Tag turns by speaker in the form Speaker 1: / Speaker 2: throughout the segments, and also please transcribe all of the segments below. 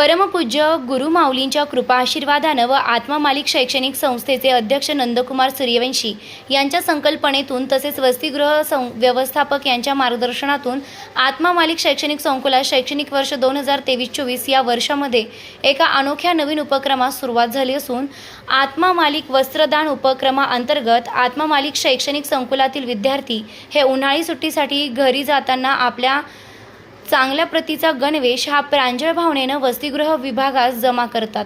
Speaker 1: परमपूज्य गुरुमाऊलींच्या कृपा आशीर्वादानं व आत्मा मालिक शैक्षणिक संस्थेचे अध्यक्ष नंदकुमार सूर्यवंशी यांच्या संकल्पनेतून तसेच वसतिगृह सं व्यवस्थापक यांच्या मार्गदर्शनातून आत्मा मालिक शैक्षणिक संकुलात शैक्षणिक वर्ष दोन हजार तेवीस चोवीस या वर्षामध्ये एका अनोख्या नवीन उपक्रमास सुरुवात झाली असून आत्मा मालिक वस्त्रदान उपक्रमाअंतर्गत आत्मा मालिक शैक्षणिक संकुलातील विद्यार्थी हे उन्हाळी सुट्टीसाठी घरी जाताना आपल्या चांगल्या प्रतीचा गणवेश हा प्रांजळ भावनेनं वसतिगृह विभागास जमा करतात.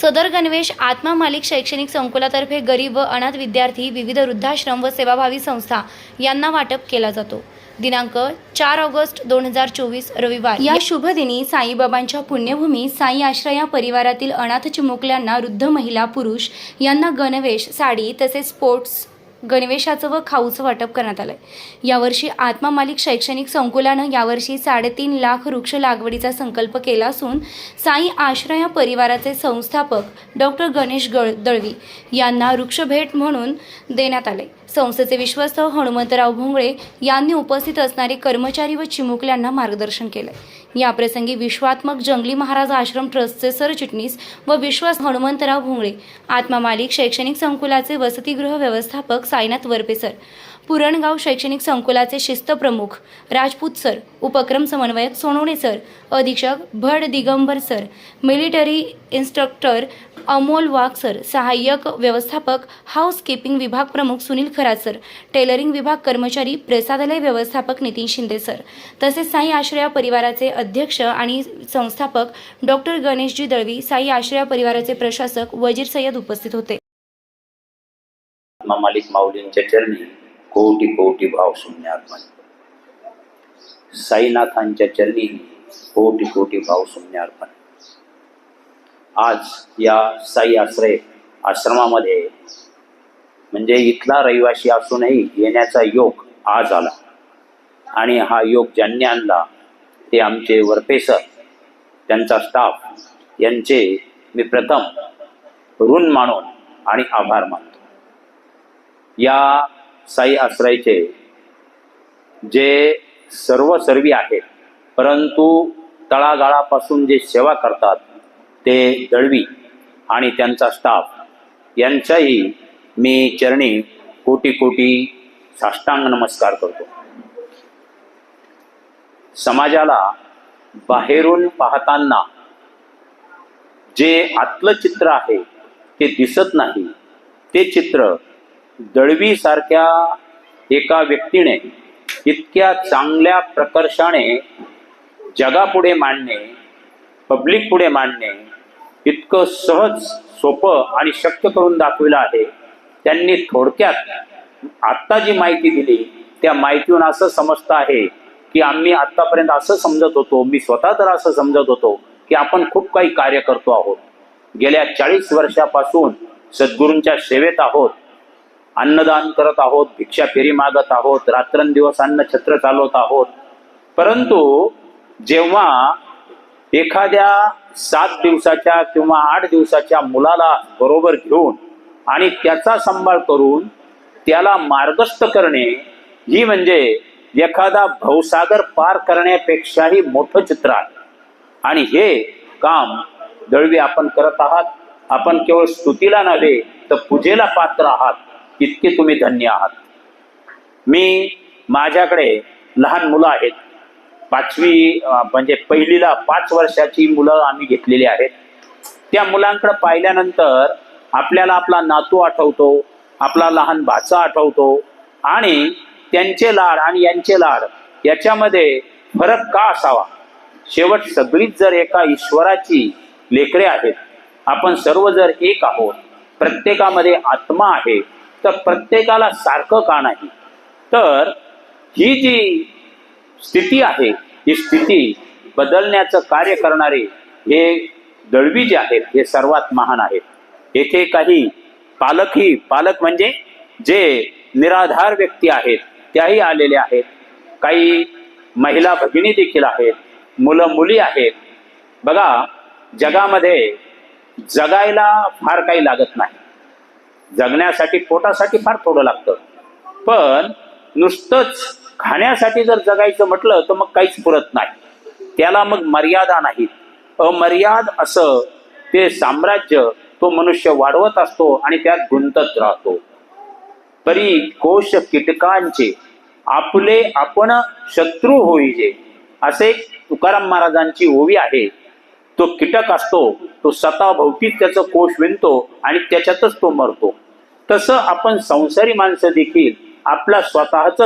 Speaker 1: सदर गणवेश आत्मा मालिक शैक्षणिक संकुलातर्फे गरीब व अनाथ विद्यार्थी विविध वृद्धाश्रम व सेवाभावी संस्था यांना वाटप केला जातो. दिनांक चार ऑगस्ट दोन हजार चोवीस रविवार. या शुभदिनी साईबाबांच्या पुण्यभूमी साई आश्रया परिवारातील अनाथ चिमुकल्यांना वृद्ध महिला पुरुष यांना गणवेश साडी तसेच स्पोर्ट्स गणवेशाचं व खाऊचं वाटप करण्यात आलं यावर्षी आत्मा मालिक शैक्षणिक संकुलानं यावर्षी साडेतीन लाख वृक्ष लागवडीचा संकल्प केला असून साई आश्रया परिवाराचे संस्थापक डॉक्टर गणेश गळ दळवी यांना वृक्षभेट म्हणून देण्यात आले संस्थेचे विश्वस्त हनुमंतराव भोंगळे यांनी उपस्थित असणारे कर्मचारी व चिमुकल्यांना मार्गदर्शन केले याप्रसंगी विश्वात्मक जंगली महाराज आश्रम ट्रस्टचे सरचिटणीस व विश्वास हनुमंतराव भोंगळे आत्मा मालिक शैक्षणिक संकुलाचे वसतिगृह व्यवस्थापक साईनाथ वरपे सर पुरणगाव शैक्षणिक संकुलाचे शिस्तप्रमुख राजपूत सर उपक्रम समन्वयक सोनवणे सर अधीक्षक Bhad Digambar sir military instructor Amol Wagh sir सहाय्यक व्यवस्थापक हाऊसकीपिंग विभाग प्रमुख सुनील खरात सर टेलरिंग विभाग कर्मचारी प्रसादालय व्यवस्थापक नितीन शिंदे सर. तसेच साई आश्रया परिवाराचे अध्यक्ष आणि संस्थापक डॉक्टर गणेशजी दळवी साई आश्रया परिवाराचे प्रशासक वजीर सय्यद उपस्थित होते.
Speaker 2: मालिक माऊलींच्या चरणी कोटी कोटी भाव शून्यात्मा साईनाथांच्या चरणी कोटी कोटी भाव शून्यार्पण आज या साई आश्रय आश्रमामध्ये म्हणजे इथला रहिवासी असूनही येण्याचा योग आज आला. आणि हा योग ज्यांनी आणला ते आमचे वरपेसर त्यांचा स्टाफ यांचे मी प्रथम ऋण मानून आणि आभार मानतो. या साई आश्रयचे जे सर्व सर्वी आहेत परंतु तळागाळापासून जे सेवा करतात ते दळवी आणि त्यांचा स्टाफ यांच्याही मी चरणी कोटी कोटी साष्टांग नमस्कार करतो. समाजाला बाहेरून पाहताना जे आतलं चित्र आहे ते दिसत नाही ते चित्र दळवी सारख्या एका व्यक्तीने इतक्या चांगल्या प्रकर्षाने जगापुढे मांडणे पब्लिक पुढे मांडणे इतकं सहज सोपं आणि शक्य करून दाखविलं आहे. त्यांनी थोडक्यात आत्ता जी माहिती दिली त्या माहितीहून असं समजतं आहे की आम्ही आत्तापर्यंत असं समजत होतो मी स्वतः तर असं समजत होतो की आपण खूप काही कार्य करतो आहोत. गेल्या चाळीस वर्षापासून सद्गुरूंच्या सेवेत आहोत. अन्नदान करत आहोत भिक्षा फेरी मागत आहोत रात्रंदिवस अन्न छत्र चालवत आहोत. परंतु जेव्हा एखाद्या सात दिवसाच्या किंवा आठ दिवसाच्या मुलाला बरोबर घेऊन आणि त्याचा सांभाळ करून त्याला मार्गस्थ करणे ही म्हणजे एखादा भवसागर पार करण्यापेक्षाही मोठं चित्र आहे. आणि हे काम दळवी आपण करत आहात. आपण केवळ स्तुतीला नव्हे तर पूजेला पात्र आहात. इतके तुम्ही धन्य आहात. मी माझ्याकडे लहान मुलं आहेत. पाचवी म्हणजे पहिलीला पाच वर्षाची मुलं आम्ही घेतलेली आहेत. त्या मुलांकडे पाहिल्यानंतर आपल्याला आपला नातू आठवतो आपला लहान भाचा आठवतो आणि त्यांचे लाड आणि यांचे लाड याच्यामध्ये फरक का असावा? शेवट सगळीच जर एका ईश्वराची लेकरे आहेत आपण सर्व जर एक आहोत प्रत्येकामध्ये आत्मा आहे तर प्रत्येकाला सारखं का नाही? तर ही जी स्थिती आहे ही स्थिती बदलण्याचं कार्य करणारे हे दळवी जे आहेत हे सर्वात महान आहेत. येथे काही पालकही पालक म्हणजे जे निराधार व्यक्ती आहेत त्याही आलेले आहेत. काही महिला भगिनी देखील आहेत मुलं मुली आहेत. बघा जगामध्ये जगायला फार काही लागत नाही. जगण्यासाठी पोटासाठी फार थोडं लागतं. पण नुसतंच खाण्यासाठी जर जगायचं म्हटलं तर मग काहीच पुरत नाही. त्याला मग मर्यादा नाहीत. अमर्याद असं ते साम्राज्य तो मनुष्य वाढवत असतो आणि त्यात गुंतत राहतो. तरी कोश कीटकांचे आपले आपण शत्रू होईजे असे तुकाराम महाराजांची ओवी आहे. तो कीटक असतो तो स्वतःभोवतीच त्याचं कोश विणतो आणि त्याच्यातच तो मरतो. तसं आपण संसारी माणसं देखील आपला स्वतःच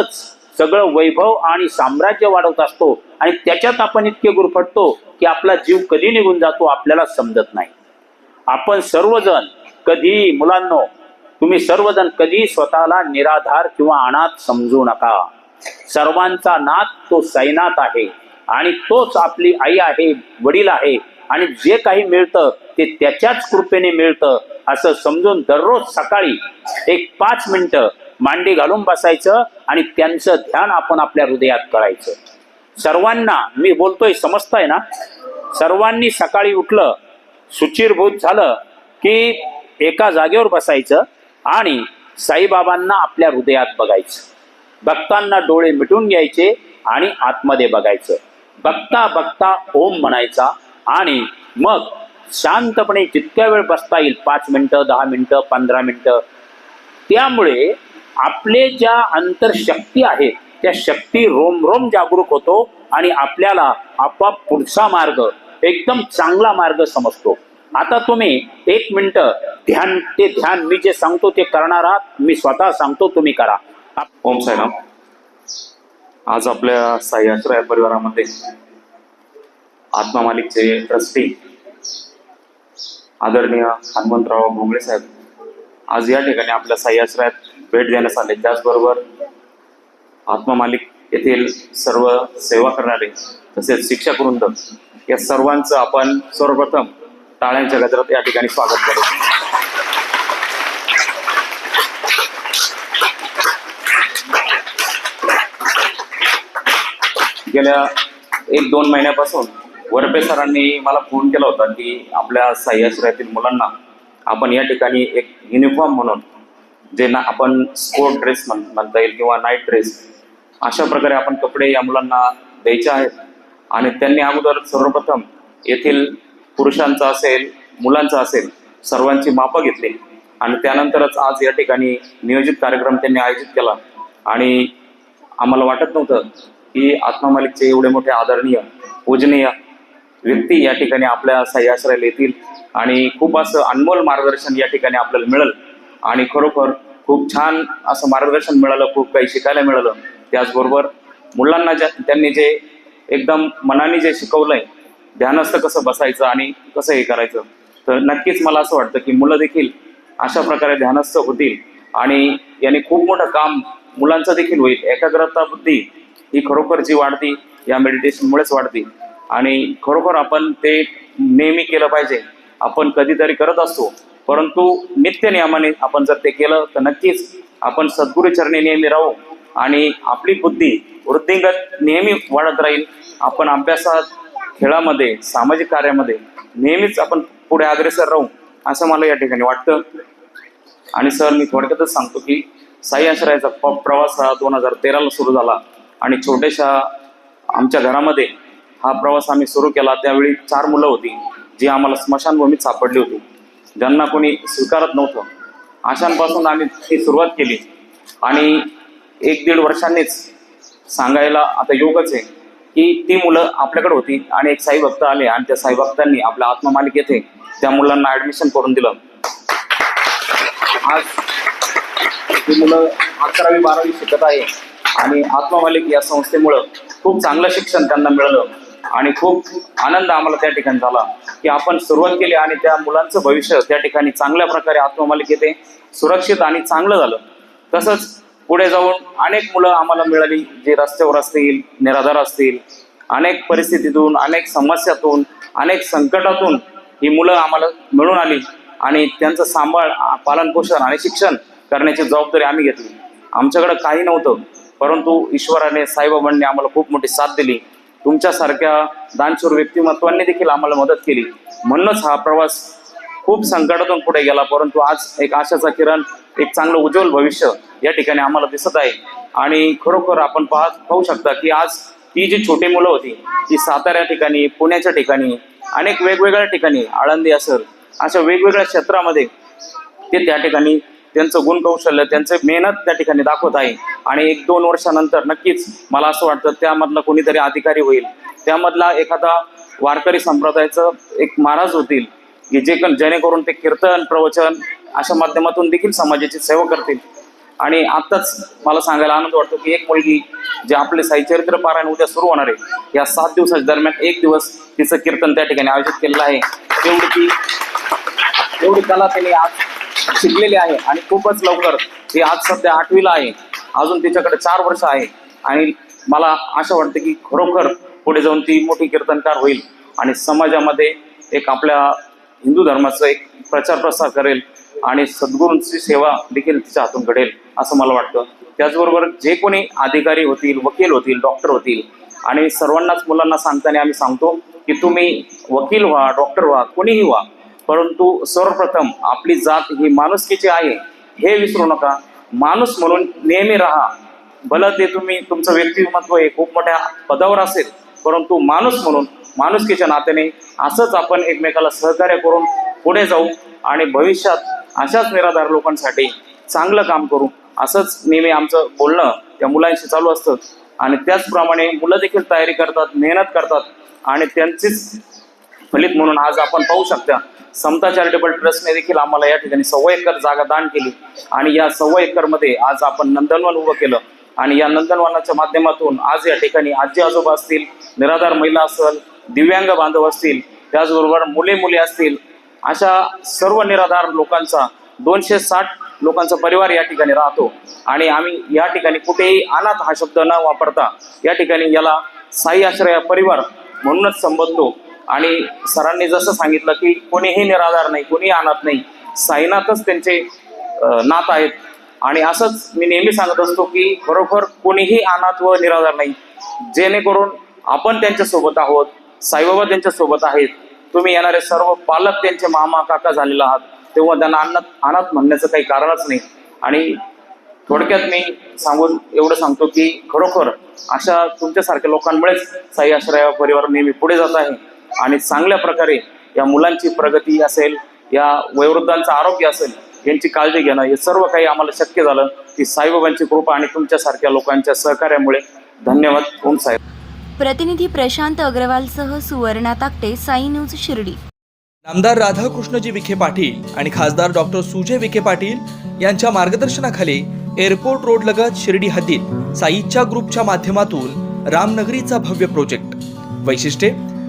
Speaker 2: सगळं वैभव आणि साम्राज्य वाढवत असतो आणि त्याच्यात आपण इतके गुरफटतो की आपला जीव कधी निघून जातो आपल्याला समजत नाही. आपण सर्वजण कधी मुलांनो तुम्ही सर्वजण कधी स्वतःला निराधार किंवा अनाथ समजू नका. सर्वांचा नाथ तो सैनात आहे आणि तोच आपली आई आहे वडील आहे आणि जे काही मिळतं ते त्याच्याच कृपेने मिळतं असं समजून दररोज सकाळी एक पाच मिनिटं मांडी घालून बसायचं आणि त्यांचं ध्यान आपण आपल्या हृदयात करायचं. सर्वांना मी बोलतोय समजताय ना? सर्वांनी सकाळी उठलं सुचिरभूत झालं की एका जागेवर बसायचं आणि साईबाबांना आपल्या हृदयात बघायचं. भक्तांना डोळे मिटून घ्यायचे आणि आतमध्ये बघायचं. बघता बघता ओम म्हणायचा. आणि मग शांतपणे जितक्या वेळ बसता येईल पाच मिनटं दहा मिनटं पंधरा मिनटं त्यामुळे आपले ज्या अंतरशक्ती आहेत त्या शक्ती रोम रोम जागरूक होतो आणि आपल्याला आपोआप पुढचा मार्ग एकदम चांगला मार्ग समजतो. आता तुम्ही एक मिनिट ध्यान ते ध्यान मी जे सांगतो ते करणार आहात मी स्वतः सांगतो तुम्ही करा.
Speaker 3: ओम साईराम. आज आपल्या साई परिवारामध्ये आत्मा मालिकचे ट्रस्टी आदरणीय हनुमंतराव भोंगळे साहेब आज या ठिकाणी आपल्या सह्याश्रयात भेट देण्यास आले. त्याचबरोबर आत्मा मालिक येथील सर्व सेवा करणारे तसेच शिक्षक वृंद या सर्वांचं आपण सर्वप्रथम टाळ्यांच्या गजरात या ठिकाणी स्वागत करू. गेल्या एक दोन महिन्यापासून वरपे सरांनी मला फोन केला होता की आपल्या सह्याश्रयातील मुलांना आपण या ठिकाणी एक युनिफॉर्म म्हणून जे ना आपण स्पोर्ट ड्रेस म्हण म्हणता येईल किंवा नाईट ड्रेस अशा प्रकारे आपण कपडे या मुलांना द्यायचे आहेत. आणि त्यांनी अगोदर सर्वप्रथम येथील पुरुषांचा असेल मुलांचा असेल सर्वांची मापं घेतली. आणि त्यानंतरच आज या ठिकाणी नियोजित कार्यक्रम त्यांनी आयोजित केला. आणि आम्हाला वाटत नव्हतं की आत्मा मालिकचे एवढे मोठे आदरणीय पूजनीय व्यक्ती या ठिकाणी आपल्या सह्याश्रयाला येतील आणि खूप असं अनमोल मार्गदर्शन या ठिकाणी आपल्याला मिळेल. आणि खरोखर खूप छान असं मार्गदर्शन मिळालं खूप काही शिकायला मिळालं. त्याचबरोबर मुलांना ज्या त्यांनी जे एकदम मनाने जे शिकवलंय ध्यानस्थ कसं बसायचं आणि कसं हे करायचं तर नक्कीच मला असं वाटतं की मुलं देखील अशा प्रकारे ध्यानस्थ होतील आणि याने खूप मोठं काम मुलांचं देखील होईल. एकाग्रता बुद्धी ही खरोखर जी वाढती या मेडिटेशनमुळेच वाढते. आणि खरोखर आपण ते नेहमी केलं पाहिजे. आपण कधीतरी करत असतो परंतु नित्य नियमाने आपण जर ते केलं तर नक्कीच आपण सद्गुरूचरणी नेहमी राहू आणि आपली बुद्धी वृद्धिंगत नेहमी वाढत राहील. आपण अभ्यासात खेळामध्ये सामाजिक कार्यामध्ये नेहमीच आपण पुढे अग्रेसर राहू असं मला या ठिकाणी वाटतं. आणि सर मी थोडक्यातच सांगतो की साई आश्रयाचा प- प्रवास हा दोन हजार तेराला सुरू झाला आणि छोट्याशा आमच्या घरामध्ये हा प्रवास आम्ही सुरू केला. त्यावेळी चार मुलं होती जी आम्हाला स्मशानभूमीत सापडली होती. ज्यांना कोणी स्वीकारत नव्हतं. अशांपासून आम्ही ही सुरुवात केली. आणि एक दीड वर्षांनीच सांगायला आता योगच आहे की ती मुलं आपल्याकडे होती आणि एक साई भक्त आले आणि त्या साई भक्तांनी आपल्या आत्ममालिक येथे त्या मुलांना ऍडमिशन करून दिलं. आज ती मुलं अकरावी बारावी शिकत आहे आणि आत्ममालिक या संस्थेमुळं खूप चांगलं शिक्षण त्यांना मिळालं. आणि खूप आनंद आम्हाला त्या ठिकाणी झाला की आपण सुरुवात केली आणि त्या मुलांचं भविष्य त्या ठिकाणी चांगल्या प्रकारे आत्मा मालिक सुरक्षित आणि चांगलं झालं. तसंच पुढे जाऊन अनेक मुलं आम्हाला मिळाली जे रस्त्यावर असतील निराधार असतील अनेक परिस्थितीतून अनेक समस्यातून अनेक संकटातून ही मुलं आम्हाला मिळून आली आणि त्यांचं सांभाळ पालनपोषण आणि शिक्षण करण्याची जबाबदारी आम्ही घेतली. आमच्याकडे काही नव्हतं परंतु ईश्वराने साईबाबांनी आम्हाला खूप मोठी साथ दिली. तुमच्यासारख्या दानशूर व्यक्तिमत्वांनी देखील आम्हाला मदत केली. म्हणूनच हा प्रवास खूप संकटातून पुढे गेला परंतु आज एक आशाचा किरण एक चांगलं उज्ज्वल भविष्य या ठिकाणी आम्हाला दिसत आहे. आणि खरोखर आपण पाहत पाहू शकता की आज ती जी छोटी मुलं होती ती साताऱ्या ठिकाणी पुण्याच्या ठिकाणी अनेक वेगवेगळ्या ठिकाणी आळंदी असेल अशा वेगवेगळ्या क्षेत्रामध्ये ते त्या ठिकाणी त्यांचं गुणकौशल्य त्यांचं मेहनत त्या ठिकाणी दाखवत आहे. आणि एक दोन वर्षानंतर नक्कीच मला असं वाटतं त्यामधला कोणीतरी अधिकारी होईल. त्यामधला एखादा वारकरी संप्रदायाचं एक महाराज होतील की जे जेणेकरून ते कीर्तन प्रवचन अशा माध्यमातून देखील समाजाची सेवा करतील. आणि आत्ताच मला सांगायला आनंद वाटतो की एक मुलगी जे आपले साईचरित्र पारायण उद्या सुरू होणार आहे या सात दिवसाच्या दरम्यान एक दिवस तिचं कीर्तन त्या ठिकाणी आयोजित केलेलं आहे. तेवढी ती एवढी कला त्यांनी आज शिकलेली आहे आणि खूपच लवकर ती आज सध्या आठवीला आहे. अजून तिच्याकडे चार वर्ष आहे. आणि मला आशा वाटते की खरोखर पुढे जाऊन ती मोठी कीर्तनकार होईल आणि समाजामध्ये एक आपल्या हिंदू धर्माचा एक प्रचार प्रसार करेल आणि सद्गुरूंची सेवा देखील तिच्या हातून घडेल असं मला वाटतं. त्याचबरोबर जे कोणी अधिकारी होतील वकील होतील डॉक्टर होतील आणि सर्वांनाच मुलांना सांगताना आम्ही सांगतो की तुम्ही वकील व्हा डॉक्टर व्हा कोणीही व्हा. परंतु सर्वप्रथम आपली जात ही माणुसकीची आहे हे विसरू नका. माणूस म्हणून नेहमी राहा. भलं ते तुम्ही तुमचं व्यक्तिमत्व हे खूप मोठ्या पदावर असेल परंतु माणूस म्हणून माणुसकीच्या नात्याने असंच आपण एकमेकाला सहकार्य करून पुढे जाऊ आणि भविष्यात अशाच निराधार लोकांसाठी चांगलं काम करू असंच नेहमी आमचं बोलणं त्या मुलांशी चालू असतं. आणि त्याचप्रमाणे मुलं देखील तयारी करतात मेहनत करतात आणि त्यांचीच फलित म्हणून आज आपण पाहू शकता समता चॅरिटेबल ट्रस्टने देखील आम्हाला या ठिकाणी सव्वा एकर जागा दान केली. आणि या सव्वा एकरमध्ये आज आपण नंदनवन उभं केलं. आणि या नंदनवनाच्या माध्यमातून आज या ठिकाणी आजी आजोबा असतील निराधार महिला असेल दिव्यांग बांधव असतील त्याचबरोबर मुले मुली असतील अशा सर्व निराधार लोकांचा दोनशे साठ लोकांचा परिवार या ठिकाणी राहतो. आणि आम्ही या ठिकाणी कुठेही अनाथ हा शब्द न वापरता या ठिकाणी याला साई आश्रय परिवार म्हणूनच संबोधतो. आणि सरांनी जसं सांगितलं की कोणीही निराधार नाही कोणीही आणत नाही साईनाथच त्यांचे नात आहेत. आणि असंच मी नेहमी सांगत असतो की खरोखर कोणीही अनाथ व निराधार नाही. जेणेकरून आपण त्यांच्यासोबत आहोत साईबाबा त्यांच्यासोबत आहेत. तुम्ही येणारे सर्व पालक त्यांचे मामा काका झालेले आहात. तेव्हा त्यांना अनाथ अनाथ म्हणण्याचं काही कारणच नाही. आणि थोडक्यात मी सांगून एवढं सांगतो की खरोखर अशा तुमच्यासारख्या लोकांमुळेच साई आश्रय परिवार नेहमी पुढे जात आहे. आणि चांगल्या प्रकारे या मुलांची प्रगती असेल या वयोवृद्धांचं आरोग्य असेल यांची काळजी घेणं हे सर्व काही आम्हाला शक्य झालं. ती साईबाबांची कृपा आणि तुमच्यासारख्या लोकांच्या सहकार्यामुळे. धन्यवाद. ओम साहेब
Speaker 1: प्रतिनिधी प्रशांत अग्रवालसह सुवर्णा ताकटे साई न्यूज शिर्डी.
Speaker 4: नामदार राधाकृष्णजी विखे पाटील आणि खासदार डॉक्टर सुजय विखे पाटील यांच्या मार्गदर्शनाखाली एअरपोर्ट रोड लगत शिर्डी हद्दीत साईच्या ग्रुपच्या माध्यमातून रामनगरीचा भव्य प्रोजेक्ट. वैशिष्ट्ये